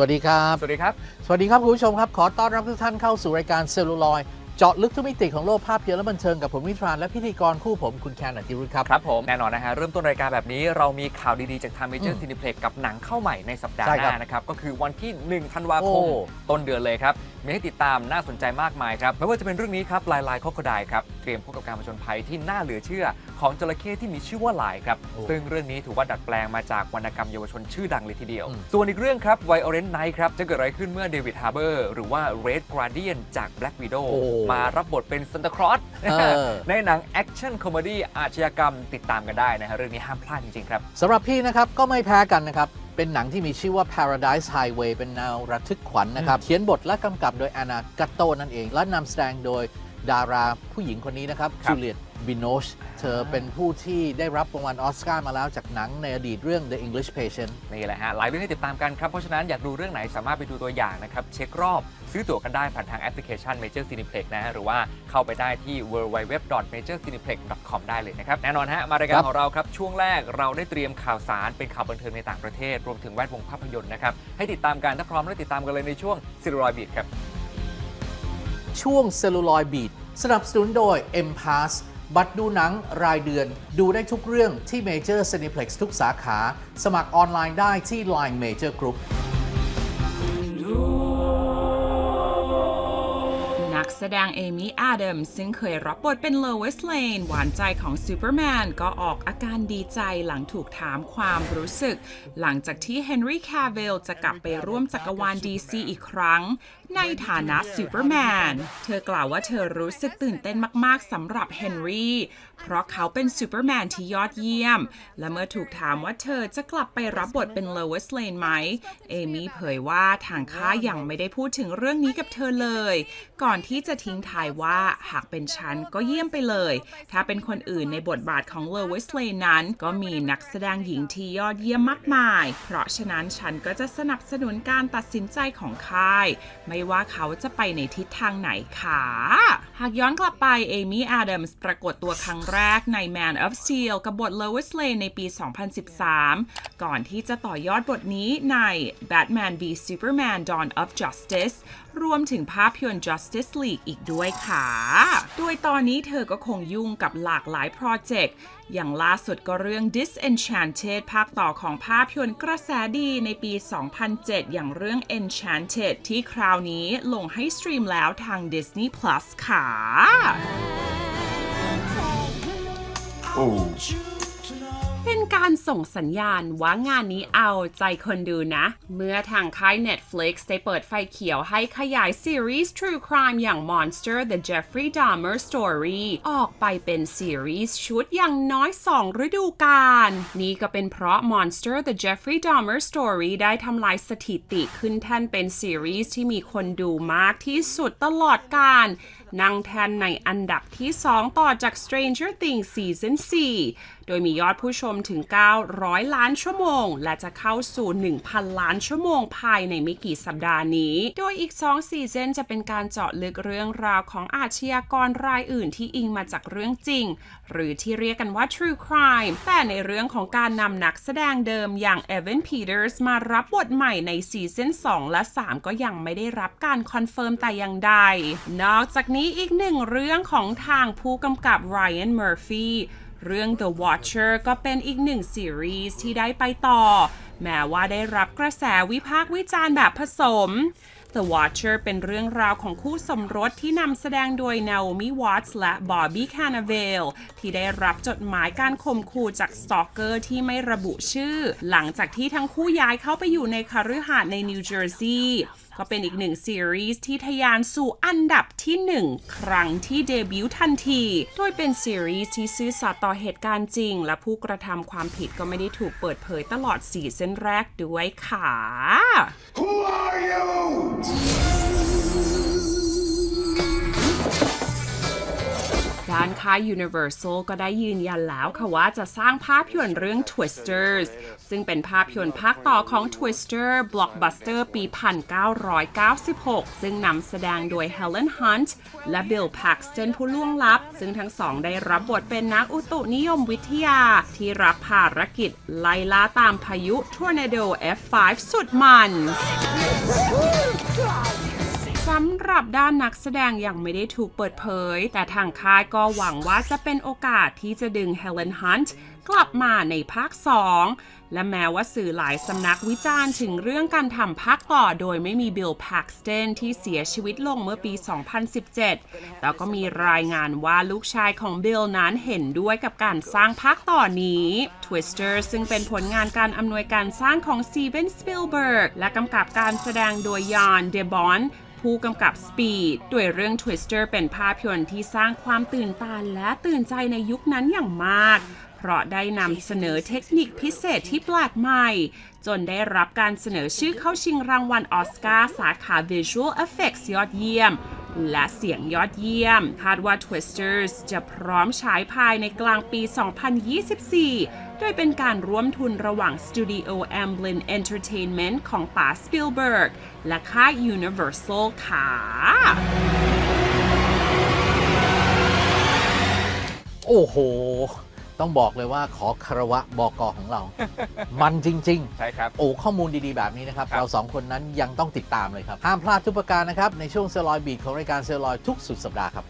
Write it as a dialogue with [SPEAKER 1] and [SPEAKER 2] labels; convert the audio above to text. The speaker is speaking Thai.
[SPEAKER 1] วัสดีครับ
[SPEAKER 2] สวัสดีครับ
[SPEAKER 1] สวัสดีครับคุณผู้ชมครับ ขอต้อนรับทุกท่านเข้าสู่รายการเซลลูลอยด์เจาะลึกทุกมิติของโลกภาพยนตร์และบันเทิงกับผมวิทรานและพิธีกรคู่ผมคุณแคนอติรุธครับ
[SPEAKER 2] ครับผม แน่นอนนะฮะ เริ่มต้นรายการแบบนี้เรามีข่าวดีๆ จากทางเมเจอ
[SPEAKER 1] อื
[SPEAKER 2] ร์
[SPEAKER 1] ม
[SPEAKER 2] ซีนิเพล็กกับหนังเข้าใหม่ในสัปดาห์
[SPEAKER 1] ใช่
[SPEAKER 2] ห
[SPEAKER 1] ครับ
[SPEAKER 2] น้านะครับ ก็คือวันที่ 1 ธันวาคม
[SPEAKER 1] โอ้
[SPEAKER 2] ต้นเดือนเลยครับ มีให้ติดตามน่าสนใจมากมายครับไม่ว่าจะเป็นเรื่องนี้ครับลายลายคอกระไดครับเต รียมพบกับการผจญภัยที่น่าเหลือเชื่อ ของจระเข้ที่มีชื่อว่าลายครับ
[SPEAKER 1] โอ้
[SPEAKER 2] ซึ่งเรื่องนี้ถือว่าดัดแปลงมาจากวรรณกรรมเยาวชนชื่อดังเลยทีเดียว
[SPEAKER 1] อืม
[SPEAKER 2] ส่วนอีกเรื่องครับ Violent Night ครับจะเกิดอะไรขึ้นเมื่อเดวิดฮาร์เบอร์หรือว่า Red Guardian จาก Black Widow
[SPEAKER 1] โอ้
[SPEAKER 2] มารับบทเป็นซันตาคลอส
[SPEAKER 1] เออ
[SPEAKER 2] ในหนังแอคชั่นคอมเมดี้อาชญากรรมติดตามกันได้นะฮะเรื่องนี้ห้ามพลาดจริงๆครับ
[SPEAKER 1] สำหรับพี่นะครับก็ไม่แพ้กันนะครับเป็นหนังที่มีชื่อว่า Paradise Highway เป็นแนวระทึกขวัญนะครับ เขียนบทและกำกับโดย Anna Gatto นั่นเอง และนำแสดงโดย ดาราผู้หญิงคนนี้นะครับ
[SPEAKER 2] ครับ
[SPEAKER 1] จูเลียตบิโนชเธอเป็นผู้ที่ได้รับรางวัลออสการ์มาแล้วจากหนังในอดีตเรื่อง The English Patient
[SPEAKER 2] นี่แหละฮะ หลายเรื่องให้ติดตามกันครับ เพราะฉะนั้นอยากดูเรื่องไหนสามารถไปดูตัวอย่างนะครับ เช็ครอบซื้อตั๋วกันได้ผ่านทางแอปพลิเคชัน Major Cineplex นะฮะ หรือว่าเข้าไปได้ที่ www.majorcineplex.com ได้เลยนะครับ แน่นอนฮะ มารายกา
[SPEAKER 1] ค
[SPEAKER 2] ร
[SPEAKER 1] รับ
[SPEAKER 2] ของเราครับ ช่วงแรกเราได้เตรียมข่าวสารเป็นข่าวบันเทิงในต่างประเทศ รวมถึงแวดวงภาพยนตร์นะครับให้ติดตามกันถ้าพร้อมแล้วติดตามกันเลยในช่วงซิลรอยบีดครับ
[SPEAKER 1] ช่วงเซลลูลอยบีดสนับสนุนโดย M Pass บัตรดูหนังรายเดือน ดูได้ทุกเรื่องที่ Major Cineplex ทุกสาขา สมัครออนไลน์ได้ที่ Line Major Group
[SPEAKER 3] แสดงเอมี่แอดัมซึ่งเคยรับบทเป็นโลเวสเลนหวานใจของซูเปอร์แมนก็ออกอาการดีใจหลังถูกถามความรู้สึก หลังจากที่เฮนรี่คาเวลจะกลับไปร่วมจักรวาล DC อีกครั้ง ในฐานะซูเปอร์แมน เธอกล่าวว่าเธอรู้สึกตื่นเต้นมากๆสำหรับเฮนรี่เพราะเขาเป็นซูเปอร์แมนที่ยอดเยี่ยม และเมื่อถูกถามว่าเธอจะกลับไปรับบทเป็นโลเวสเลนไหม เอมี่เผยว่าทางค่ายยังไม่ได้พูดถึงเรื่องนี้กับเธอเลย ก่อนที่จะทิ้งท้ายว่าหากเป็นฉันก็เยี่ยมไปเลย ถ้าเป็นคนอื่นในบทบาทของโลเวสเลนนั้น ก็มีนักแสดงหญิงที่ยอดเยี่ยมมากมาย เพราะฉะนั้นฉันก็จะสนับสนุนการตัดสินใจของค่าย ไม่ว่าเขาจะไปในทิศทางไหนค่ะ หากย้อนกลับไปเอมี่แอดัมส์ปรากฏตัวครั้งแรกใน Man of Steel กับบท Lois Lane ในปี 2013 ก่อนที่จะต่อยอดบทนี้ใน Batman v Superman Dawn of Justice รวมถึงภาพยนตร์ Justice League อีกด้วยค่ะโดยตอนนี้เธอก็คงยุ่งกับหลากหลายโปรเจกต์ อย่างล่าสุดก็เรื่อง Disenchanted ภาคต่อของภาพยนตร์กระแสดีในปี 2007 อย่างเรื่อง Enchanted ที่คราวนี้ลงให้สตรีมแล้วทาง Disney Plus ค่ะ เป็นการส่งสัญญาณว่างานนี้เอาใจคนดูนะ เมื่อทางค่าย Netflix ได้เปิดไฟเขียวให้ขยายซีรีส์ True Crime อย่าง Monster The Jeffrey Dahmer Story ออกไปเป็นซีรีส์ชุดอย่างน้อย 2 ฤดูกาลนี่ก็เป็นเพราะ Monster The Jeffrey Dahmer Story ได้ทำลายสถิติขึ้นแท่นเป็นซีรีส์ที่มีคนดูมากที่สุดตลอดกาลนั่งแทนในอันดับที่ 2 ต่อจาก Stranger Things Season 4 โดยมียอดผู้ชมถึง 900 ล้านชั่วโมง และจะเข้าสู่ 1,000 ล้านชั่วโมงภายในไม่กี่สัปดาห์นี้ โดยอีก 2 ซีซันจะเป็นการเจาะลึกเรื่องราวของอาชญากรรายอื่นที่อิงมาจากเรื่องจริง หรือที่เรียกกันว่า True Crime แต่ในเรื่องของการนำนักแสดงเดิมอย่างเอเวนพีเตอร์สมารับบทใหม่ในซีซั่น2 และ 3 ก็ยังไม่ได้รับการคอนเฟิร์มแต่อย่างใด นอกจากนี้อีกหนึ่งเรื่องของทางผู้กำกับ Ryan Murphy เรื่ เรื่อง The Watcher ก็เป็นอีกหนึ่งซีรีส์ที่ได้ไปต่อ แม้ว่าได้รับกระแสวิพากษ์วิจารณ์แบบผสม The Watcher เป็นเรื่องราวของคู่สมรสที่นำแสดงโดย Naomi Watts และ Bobby Cannavale ที่ได้รับจดหมายการข่มขู่จากสตอกเกอร์ที่ไม่ระบุชื่อ หลังจากที่ทั้งคู่ย้ายเข้าไปอยู่ในคฤหาสน์ในนิวเจอร์ซีย์ ก็เป็นอีกหนึ่งซีรีส์ที่ทะยานสู่อันดับที่ 1 ครั้งที่เดบิวต์ทันที โดยเป็นซีรีส์ที่ซื่อสัตย์ต่อเหตุการณ์จริง และผู้กระทำความผิดก็ไม่ได้ถูกเปิดเผยตลอดสี่เส้นแรกด้วยค่ะ
[SPEAKER 4] Who are you?
[SPEAKER 3] ด้านค่าย Universal ก็ได้ยืนยันแล้วค่ะว่าจะสร้างภาพยนตร์เรื่อง Twisters ซึ่งเป็นภาพยนตร์ภาคต่อของ Twister Blockbuster ปี 1996 ซึ่งนำแสดงโดย Helen Hunt และ Bill Paxton ผู้ล่วงลับ ซึ่งทั้งสองได้รับบทเป็นนักอุตุนิยมวิทยา ที่รับภารกิจไล่ล่าตามพายุ Tornado F5 สุดมัน สำหรับด้านนักแสดงยังไม่ได้ถูกเปิดเผย แต่ทางค่ายก็หวังว่าจะเป็นโอกาสที่จะดึงเฮเลนฮันต์กลับมาในภาค 2 และแม้ว่าสื่อหลายสำนักวิจารณ์ถึงเรื่องการทำภาคต่อโดยไม่มีบิลแพ็กสเตนที่เสียชีวิตลงเมื่อปี 2017 แต่ก็มีรายงานว่าลูกชายของบิลนั้นเห็นด้วยกับการสร้างภาคต่อนี้ Twister ซึ่งเป็นผลงานการอำนวยการสร้างของสตีเวนสปิลเบิร์กและกำกับการแสดงโดยยานเดบอน ผู้กำกับ Speed ด้วยเรื่อง Twister เป็นภาพยนตร์ที่สร้างความตื่นตาและตื่นใจในยุคนั้นอย่างมาก เพราะได้นำเสนอเทคนิคพิเศษที่แปลกใหม่ จนได้รับการเสนอชื่อเข้าชิงรางวัลออสการ์สาขา Visual Effects ยอดเยี่ยม และเสียงยอดเยี่ยม คาดว่า Twisters จะพร้อมฉายภายในกลางปี 2024 โดยเป็นการร่วมทุนระหว่าง Studio Amblin Entertainment ของป๋า Spielberg และค่าย Universal ค่ะ
[SPEAKER 1] โอ้โห ต้องบอกเลยว่าขอคารวะบอกอของเรา มันจริง ๆ
[SPEAKER 2] ใช่ครับ
[SPEAKER 1] โอ้ ข้อมูลดี ๆ แบบนี้นะครับ
[SPEAKER 2] ครับ
[SPEAKER 1] เราสองคนนั้นยังต้องติดตามเลยครับ ห้ามพลาดทุกประการนะครับ ในช่วงเซลลอยบีทของรายการเซลลอยทุกสุดสัปดาห์ครับ